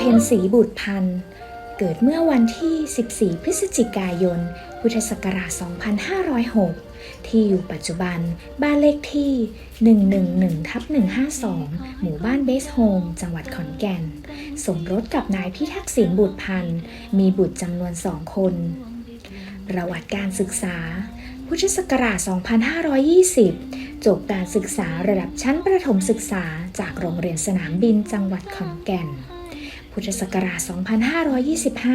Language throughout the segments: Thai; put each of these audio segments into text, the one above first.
เพนสีบุตรพันธ์เกิดเมื่อวันที่ 14 พฤศจิกายน พุทธศักราช 2506 ที่อยู่ปัจจุบันบ้านเลขที่ 111ทับ152 หมู่บ้านเบสโฮม จังหวัดขอนแก่น สมรสกับนายพิทักษ์ศิลป์บุตรพันธ์มีบุตรจำนวนสองคน ประวัติการศึกษา พุทธศักราช 2520จบการศึกษาระดับชั้นประถมศึกษาจากโรงเรียนสนามบินจังหวัดขอนแก่น พุทธศักราช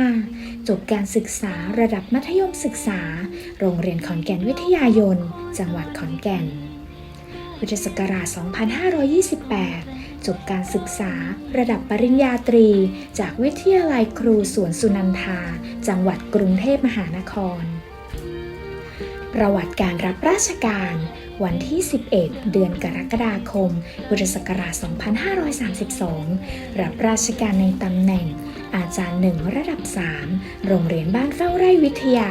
2525 จบการศึกษาระดับมัธยมศึกษา โรงเรียนขอนแก่นวิทยายน จังหวัดขอนแก่น พุทธศักราช 2528 จบการศึกษาระดับปริญญาตรี จากวิทยาลัยครูสวนสุนันทา จังหวัดกรุงเทพมหานคร ประวัติการรับราชการ วันที่ 11 เดือนกรกฎาคม พุทธศักราช 2532 รับราชการในตำแหน่ง อาจารย์หนึ่งระดับ 3 โรงเรียนบ้านเฝ้าไร่วิทยา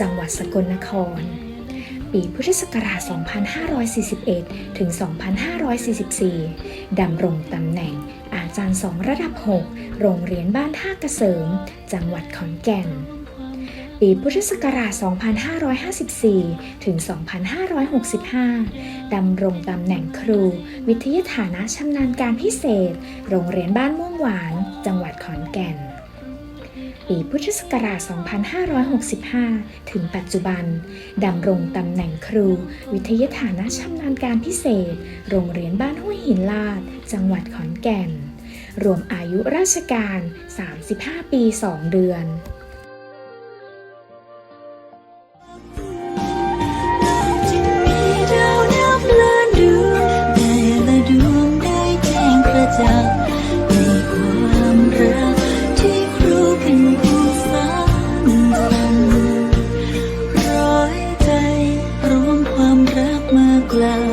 จังหวัดสกลนคร ปีพุทธศักราช 2541 ถึง 2544 ดำรงตำแหน่ง อาจารย์สองระดับ 6 โรงเรียนบ้านท่าเกษมจังหวัดขอนแก่น ปีพุทธศักราช 2554 ถึง 2565 ดำรงตำแหน่งครู วิทยาฐานะชำนาญการพิเศษ โรงเรียนบ้านม่วงหวาน จังหวัดขอนแก่น ปีพุทธศักราช 2565 ถึงปัจจุบัน ดำรงตำแหน่งครู วิทยาฐานะชำนาญการพิเศษ โรงเรียนบ้านห้วยหินลาด จังหวัดขอนแก่น รวมอายุราชการ 35 ปี 2 เดือน ก